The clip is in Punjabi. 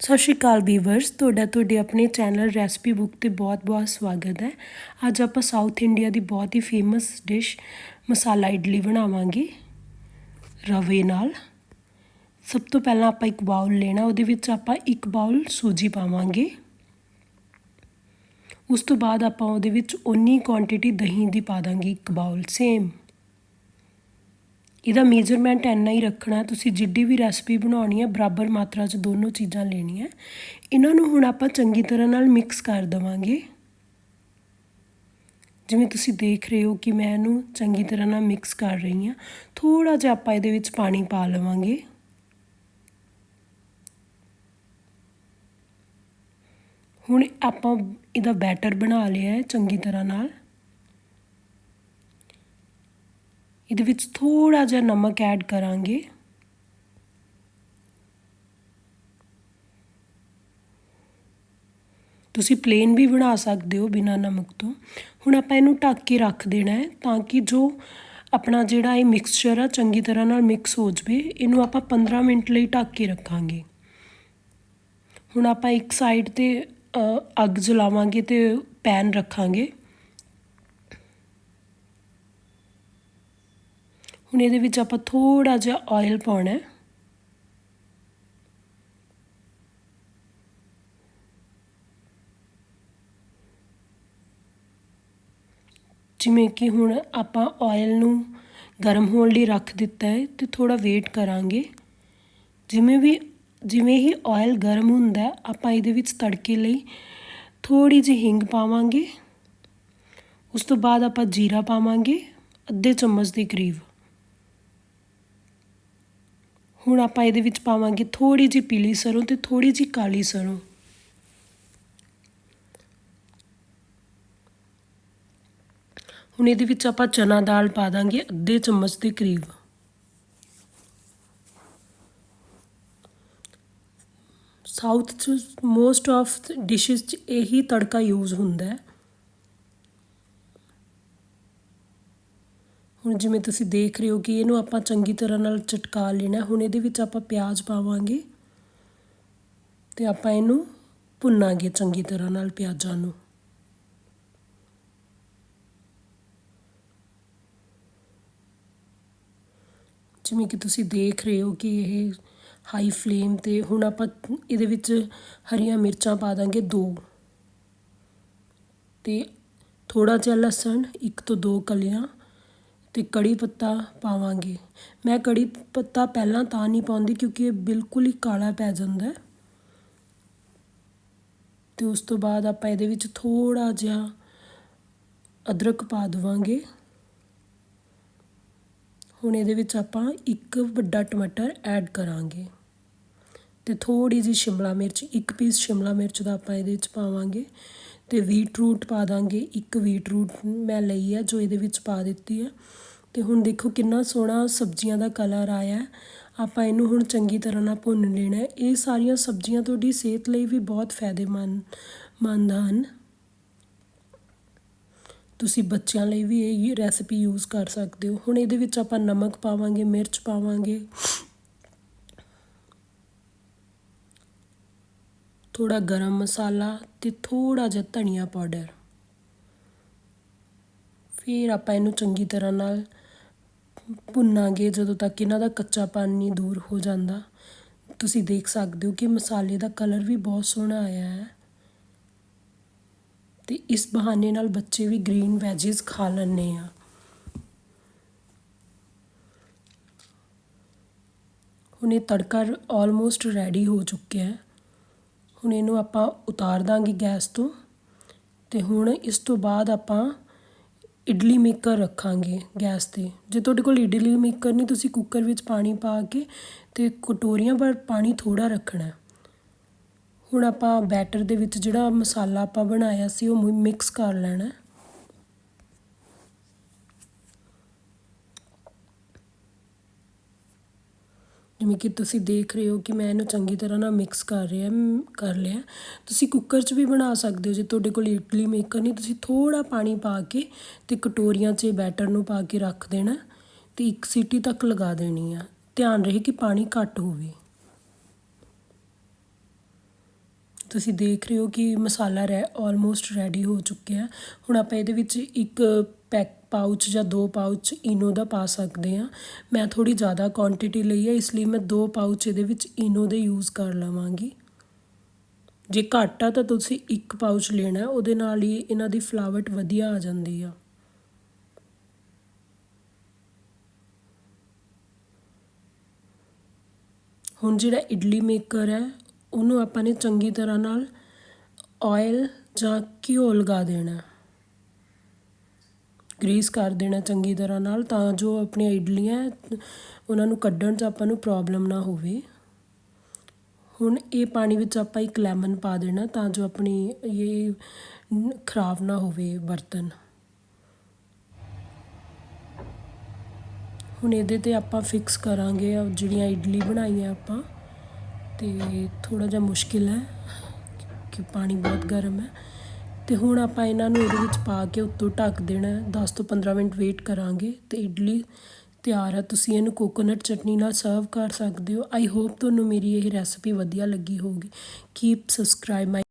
ਸਤਿ ਸ਼੍ਰੀ ਅਕਾਲ ਵੀਵਰਸ, ਤੁਹਾਡਾ ਤੁਹਾਡੇ ਆਪਣੇ ਚੈਨਲ ਰੈਸਪੀ ਬੁੱਕ ਤੇ ਬਹੁਤ-ਬਹੁਤ ਸਵਾਗਤ ਹੈ। ਅੱਜ ਆਪਾਂ ਸਾਊਥ ਇੰਡੀਆ ਦੀ ਬਹੁਤ ਹੀ ਫੇਮਸ ਡਿਸ਼ ਮਸਾਲਾ ਇਡਲੀ ਬਣਾਵਾਂਗੇ ਰਵੇ ਨਾਲ। ਸਭ ਤੋਂ ਪਹਿਲਾਂ ਆਪਾਂ ਇੱਕ ਬਾਉਲ ਲੈਣਾ, ਉਹਦੇ ਵਿੱਚ ਆਪਾਂ ਇੱਕ ਬਾਉਲ ਸੂਜੀ ਪਾਵਾਂਗੇ। ਉਸ ਤੋਂ ਬਾਅਦ ਆਪਾਂ ਉਹਦੇ ਵਿੱਚ ਉਨੀ ਕੁਆਂਟੀਟੀ ਦਹੀਂ ਦੀ ਪਾ ਦਾਂਗੇ, ਇੱਕ ਬਾਉਲ ਸੇਮ ਇਹਦਾ ਮੇਜਰਮੈਂਟ ਇੰਨਾ ਹੀ ਰੱਖਣਾ ਤੁਸੀਂ ਜਿੱਡੀ ਵੀ ਰੈਸਪੀ ਬਣਾਉਣੀ ਹੈ, ਬਰਾਬਰ ਮਾਤਰਾ 'ਚ ਦੋਨੋਂ ਚੀਜ਼ਾਂ ਲੈਣੀਆਂ ਇਹਨਾਂ ਨੂੰ ਹੁਣ ਆਪਾਂ ਚੰਗੀ ਤਰ੍ਹਾਂ ਨਾਲ ਮਿਕਸ ਕਰ ਦਵਾਂਗੇ। ਜਿਵੇਂ ਤੁਸੀਂ ਦੇਖ ਰਹੇ ਹੋ ਕਿ ਮੈਂ ਇਹਨੂੰ ਚੰਗੀ ਤਰ੍ਹਾਂ ਨਾਲ ਮਿਕਸ ਕਰ ਰਹੀ ਹਾਂ। ਥੋੜਾ ਜਿਹਾ ਆਪਾਂ ਇਹਦੇ ਵਿੱਚ ਪਾਣੀ ਪਾ ਲਵਾਂਗੇ। ਹੁਣ ਆਪਾਂ ਇਹਦਾ ਬੈਟਰ ਬਣਾ ਲਿਆ ਹੈ ਚੰਗੀ ਤਰ੍ਹਾਂ ਨਾਲ। ਇਹਦੇ ਵਿੱਚ ਥੋੜਾ ਜਿਹਾ ਨਮਕ ਐਡ ਕਰਾਂਗੇ। ਤੁਸੀਂ ਪਲੇਨ ਵੀ ਬਣਾ ਸਕਦੇ ਹੋ ਬਿਨਾ ਨਮਕ ਤੋਂ। ਹੁਣ ਆਪਾਂ ਇਹਨੂੰ ਢੱਕ ਕੇ ਰੱਖ ਦੇਣਾ ਹੈ ਤਾਂ ਕਿ ਜੋ ਆਪਣਾ ਜਿਹੜਾ ਇਹ ਮਿਕਸਚਰ ਆ, ਚੰਗੀ ਤਰ੍ਹਾਂ ਨਾਲ ਮਿਕਸ ਹੋ ਜਵੇ, ਇਹਨੂੰ ਆਪਾਂ 15 ਮਿੰਟ ਲਈ ਢੱਕ ਕੇ ਰੱਖਾਂਗੇ। ਹੁਣ ਆਪਾਂ ਇੱਕ ਸਾਈਡ ਤੇ ਅੱਗ ਜਲਾਵਾਂਗੇ ਤੇ ਪੈਨ ਰੱਖਾਂਗੇ। ਹੁਣ ਇਹਦੇ ਵਿੱਚ ਆਪਾਂ ਥੋੜਾ ਜਿਹਾ ਆਇਲ ਪਾਉਣਾ ਹੈ। ਜਿਵੇਂ ਕਿ ਹੁਣ ਆਪਾਂ ਆਇਲ ਨੂੰ ਗਰਮ ਹੋਣ ਲਈ ਰੱਖ ਦਿੱਤਾ ਹੈ ਤੇ ਥੋੜਾ ਵੇਟ ਕਰਾਂਗੇ। ਜਿਵੇਂ ਵੀ, ਜਿਵੇਂ ਹੀ ਆਇਲ ਗਰਮ ਹੁੰਦਾ ਆਪਾਂ ਇਹਦੇ ਵਿੱਚ ਤੜਕੇ ਲਈ ਥੋੜੀ ਜਿਹੀ ਹਿੰਗ ਪਾਵਾਂਗੇ। ਉਸ ਤੋਂ ਬਾਅਦ ਆਪਾਂ ਜੀਰਾ ਪਾਵਾਂਗੇ, ਅੱਧੇ ਚਮਚ ਦੇ ਕਰੀਬ। ਹੁਣ ਆਪਾਂ ਇਹਦੇ ਵਿੱਚ ਪਾਵਾਂਗੇ ਥੋੜੀ ਜਿਹੀ ਪੀਲੀ ਸਰੋਂ ਤੇ ਥੋੜੀ ਜਿਹੀ ਕਾਲੀ ਸਰੋਂ। ਹੁਣ ਇਹਦੇ ਵਿੱਚ ਆਪਾਂ ਚਨਾ ਦਾਲ ਪਾ ਦਾਂਗੇ ਅੱਧੇ ਚਮਚ ਦੇ ਕਰੀਬ। ਸਾਊਥ ਚ ਮੋਸਟ ਆਫ ਡਿਸ਼ਸ ਚ ਇਹੀ ਤੜਕਾ ਯੂਜ਼ ਹੁੰਦਾ ਹੈ। ਹੁਣ ਜਿਵੇਂ ਤੁਸੀਂ ਦੇਖ ਰਹੇ ਹੋ ਕਿ ਇਹਨੂੰ ਆਪਾਂ ਚੰਗੀ ਤਰ੍ਹਾਂ ਨਾਲ ਚਟਕਾ ਲੈਣਾ, ਹੁਣ ਇਹਦੇ ਵਿੱਚ ਆਪਾਂ ਪਿਆਜ਼ ਪਾਵਾਂਗੇ ਤੇ ਆਪਾਂ ਇਹਨੂੰ ਭੁੰਨਾਂਗੇ ਚੰਗੀ ਤਰ੍ਹਾਂ ਨਾਲ ਪਿਆਜ਼ਾਂ ਨੂੰ। ਜਿਵੇਂ ਕਿ ਤੁਸੀਂ ਦੇਖ ਰਹੇ ਹੋ ਕਿ ਇਹ ਹਾਈ ਫਲੇਮ ਤੇ ਹੁਣ ਆਪਾਂ ਇਹਦੇ ਵਿੱਚ ਹਰੀਆਂ ਮਿਰਚਾਂ ਪਾ ਦਾਂਗੇ ਦੋ। ਤੇ ਥੋੜਾ ਜਿਹਾ ਲਸਣ, ਇੱਕ ਤੋਂ ਦੋ ਕਲੀਆਂ ਅਤੇ ਕੜੀ ਪੱਤਾ ਪਾਵਾਂਗੇ। ਮੈਂ ਕੜੀ ਪੱਤਾ ਪਹਿਲਾਂ ਤਾਂ ਨਹੀਂ ਪਾਉਂਦੀ ਕਿਉਂਕਿ ਇਹ ਬਿਲਕੁਲ ਹੀ ਕਾਲਾ ਪੈ ਜਾਂਦਾ ਅਤੇ ਉਸ ਤੋਂ ਬਾਅਦ ਆਪਾਂ ਇਹਦੇ ਵਿੱਚ ਥੋੜ੍ਹਾ ਜਿਹਾ ਅਦਰਕ ਪਾ ਦੇਵਾਂਗੇ। ਹੁਣ ਇਹਦੇ ਵਿੱਚ ਆਪਾਂ ਇੱਕ ਵੱਡਾ ਟਮਾਟਰ ਐਡ ਕਰਾਂਗੇ। ਤੇ ਥੋੜੀ ਜਿਹੀ ਸ਼ਿਮਲਾ ਮਿਰਚ, ਇੱਕ ਪੀਸ ਸ਼ਿਮਲਾ ਮਿਰਚ ਦਾ ਆਪਾਂ ਇਹਦੇ ਵਿੱਚ ਪਾਵਾਂਗੇ ਤੇ ਵੀਟ ਰੂਟ ਪਾ ਦਾਂਗੇ, ਇੱਕ ਵੀਟ ਰੂਟ ਮੈਂ ਲਈ ਹੈ ਜੋ ਇਹਦੇ ਵਿੱਚ ਪਾ ਦਿੱਤੀ ਹੈ ਤੇ ਹੁਣ ਦੇਖੋ ਕਿੰਨਾ ਸੋਹਣਾ ਸਬਜ਼ੀਆਂ ਦਾ ਕਲਰ ਆਇਆ ਆਪਾਂ ਇਹਨੂੰ ਹੁਣ ਚੰਗੀ ਤਰ੍ਹਾਂ ਨਾਲ ਭੁੰਨ ਲੈਣਾ ਇਹ ਸਾਰੀਆਂ ਸਬਜ਼ੀਆਂ ਤੁਹਾਡੀ ਸਿਹਤ ਲਈ ਵੀ ਬਹੁਤ ਫਾਇਦੇਮੰਦ, ਮੰਦ ਹਨ। ਤੁਸੀਂ ਬੱਚਿਆਂ ਲਈ ਵੀ ਇਹ ਰੈਸਪੀ ਯੂਜ਼ ਕਰ ਸਕਦੇ ਹੋ। ਹੁਣ ਇਹਦੇ ਵਿੱਚ ਆਪਾਂ ਨਮਕ ਪਾਵਾਂਗੇ, ਮਿਰਚ ਪਾਵਾਂਗੇ। ਥੋੜ੍ਹਾ ਗਰਮ ਮਸਾਲਾ ਅਤੇ ਥੋੜ੍ਹਾ ਜਿਹਾ ਧਨੀਆ ਪਾਊਡਰ ਫਿਰ ਆਪਾਂ ਇਹਨੂੰ ਚੰਗੀ ਤਰ੍ਹਾਂ ਨਾਲ ਭੁੰਨਾਂਗੇ ਜਦੋਂ ਤੱਕ ਇਹਨਾਂ ਦਾ ਕੱਚਾ ਪਾਣੀ ਦੂਰ ਹੋ ਜਾਂਦਾ ਤੁਸੀਂ ਦੇਖ ਸਕਦੇ ਹੋ ਕਿ ਮਸਾਲੇ ਦਾ ਕਲਰ ਵੀ ਬਹੁਤ ਸੋਹਣਾ ਆਇਆ ਹੈ ਤੇ ਇਸ ਬਹਾਨੇ ਨਾਲ ਬੱਚੇ ਵੀ ਗ੍ਰੀਨ ਵੈਜੀਸ ਖਾ ਲੈਂਦੇ ਆ ਹੁਣ ਇਹ ਤੜਕਾ ਆਲਮੋਸਟ ਰੈਡੀ ਹੋ ਚੁੱਕਿਆ ਹੈ ਹੁਣ ਇਹਨੂੰ ਆਪਾਂ ਉਤਾਰ ਦਾਂਗੇ ਗੈਸ ਤੋਂ ਅਤੇ ਹੁਣ ਇਸ ਤੋਂ ਬਾਅਦ ਆਪਾਂ ਇਡਲੀ ਮੇਕਰ ਰੱਖਾਂਗੇ ਗੈਸ ਤੇ। ਜੇ ਤੁਹਾਡੇ ਕੋਲ ਇਡਲੀ ਮੇਕਰ ਨਹੀਂ, ਤੁਸੀਂ ਕੁੱਕਰ ਵਿੱਚ ਪਾਣੀ ਪਾ ਕੇ ਅਤੇ ਕਟੋਰੀਆਂ ਪਰ ਪਾਣੀ ਥੋੜ੍ਹਾ ਰੱਖਣਾ ਹੁਣ ਆਪਾਂ ਬੈਟਰ ਦੇ ਵਿੱਚ ਜਿਹੜਾ ਮਸਾਲਾ ਆਪਾਂ ਬਣਾਇਆ ਸੀ, ਉਹ ਮਿਕਸ ਕਰ ਲੈਣਾ ਜਿਵੇਂ ਕਿ ਤੁਸੀਂ ਦੇਖ ਰਹੇ ਹੋ ਕਿ ਮੈਂ ਇਹਨੂੰ ਚੰਗੀ ਤਰ੍ਹਾਂ ਨਾਲ ਮਿਕਸ ਕਰ ਰਿਹਾ ਕਰ ਲਿਆ। ਤੁਸੀਂ ਕੁੱਕਰ 'ਚ ਵੀ ਬਣਾ ਸਕਦੇ ਹੋ, ਜੇ ਤੁਹਾਡੇ ਕੋਲ ਇਡਲੀ ਮੇਕਰ ਨਹੀਂ, ਤੁਸੀਂ ਥੋੜਾ ਪਾਣੀ ਪਾ ਕੇ ਤੇ ਕਟੋਰੀਆਂ 'ਚ ਬੈਟਰ ਨੂੰ ਪਾ ਕੇ ਰੱਖ ਦੇਣਾ ਤੇ ਇੱਕ ਸੀਟੀ ਤੱਕ ਲਗਾ ਦੇਣੀ ਆ। ਧਿਆਨ ਰਹੇ ਕਿ ਪਾਣੀ ਘੱਟ ਹੋਵੇ। ਤੁਸੀਂ ਦੇਖ ਰਹੇ ਹੋ ਕਿ ਮਸਾਲਾ ਰੈ ਆਲਮੋਸਟ ਰੈਡੀ ਹੋ ਚੁੱਕਿਆ। ਹੁਣ ਆਪਾਂ ਇਹਦੇ ਵਿੱਚ ਇੱਕ ਪੈਕ ਪਾਊਚ ਜਾਂ ਦੋ ਪਾਊਚ ਇਨੋ ਦਾ ਪਾ ਸਕਦੇ ਹਾਂ। ਮੈਂ ਥੋੜ੍ਹੀ ਜ਼ਿਆਦਾ ਕੁਆਂਟਿਟੀ ਲਈ ਹੈ, ਇਸ ਲਈ ਮੈਂ ਦੋ ਪਾਊਚ ਇਹਦੇ ਵਿੱਚ ਇਨੋ ਦੇ ਯੂਜ਼ ਕਰ ਲਵਾਂਗੀ। ਜੇ ਘੱਟ ਆ ਤਾਂ ਤੁਸੀਂ ਇੱਕ ਪਾਊਚ ਲੈਣਾ ਉਹਦੇ ਨਾਲ ਹੀ ਇਹਨਾਂ ਦੀ ਫਲਾਵਟ ਵਧੀਆ ਆ ਜਾਂਦੀ ਆ। ਹੁਣ ਜਿਹੜਾ ਇਡਲੀ ਮੇਕਰ ਹੈ, ਉਹਨੂੰ ਆਪਾਂ ਨੇ ਚੰਗੀ ਤਰ੍ਹਾਂ ਨਾਲ ਆਇਲ ਜਾਂ ਘਿਓ ਲਗਾ ਦੇਣਾ ਗਰੀਸ ਕਰ ਦੇਣਾ ਚੰਗੀ ਤਰ੍ਹਾਂ ਨਾਲ ਤਾਂ ਜੋ ਆਪਣੀਆਂ ਇਡਲੀਆਂ ਉਹਨਾਂ ਨੂੰ ਕੱਢਣ 'ਚ ਆਪਾਂ ਨੂੰ ਪ੍ਰੋਬਲਮ ਨਾ ਹੋਵੇ। ਹੁਣ ਇਹ ਪਾਣੀ ਵਿੱਚ ਆਪਾਂ ਇੱਕ ਲੈਮਨ ਪਾ ਦੇਣਾ ਤਾਂ ਜੋ ਆਪਣੀ ਇਹ ਖਰਾਬ ਨਾ ਹੋਵੇ ਬਰਤਨ। ਹੁਣ ਇਹਦੇ ਤੇ ਆਪਾਂ ਫਿਕਸ ਕਰਾਂਗੇ ਜਿਹੜੀਆਂ ਇਡਲੀ ਬਣਾਈਆਂ ਆਪਾਂ ਤੇ ਥੋੜਾ ਜਿਹਾ ਮੁਸ਼ਕਿਲ ਹੈ ਕਿ ਪਾਣੀ ਬਹੁਤ ਗਰਮ ਹੈ। ਤੇ ਹੁਣ ਆਪਾਂ ਇਹਨਾਂ ਨੂੰ ਇਹਦੇ ਵਿੱਚ ਪਾ ਕੇ ਉੱਤੋਂ ਢੱਕ ਦੇਣਾ ਹੈ। 10 ਤੋਂ 15 ਮਿੰਟ ਵੇਟ ਕਰਾਂਗੇ ਤੇ ਇਡਲੀ ਤਿਆਰ ਹੈ। ਤੁਸੀਂ ਇਹਨੂੰ ਕੋਕੋਨਟ ਚਟਨੀ ਨਾਲ ਸਰਵ ਕਰ ਸਕਦੇ ਹੋ। ਆਈ ਹੋਪ ਤੁਹਾਨੂੰ ਮੇਰੀ ਇਹ ਰੈਸਪੀ ਵਧੀਆ ਲੱਗੀ ਹੋਊਗੀ। ਕੀਪ ਸਬਸਕ੍ਰਾਈਬ ਮਾਈ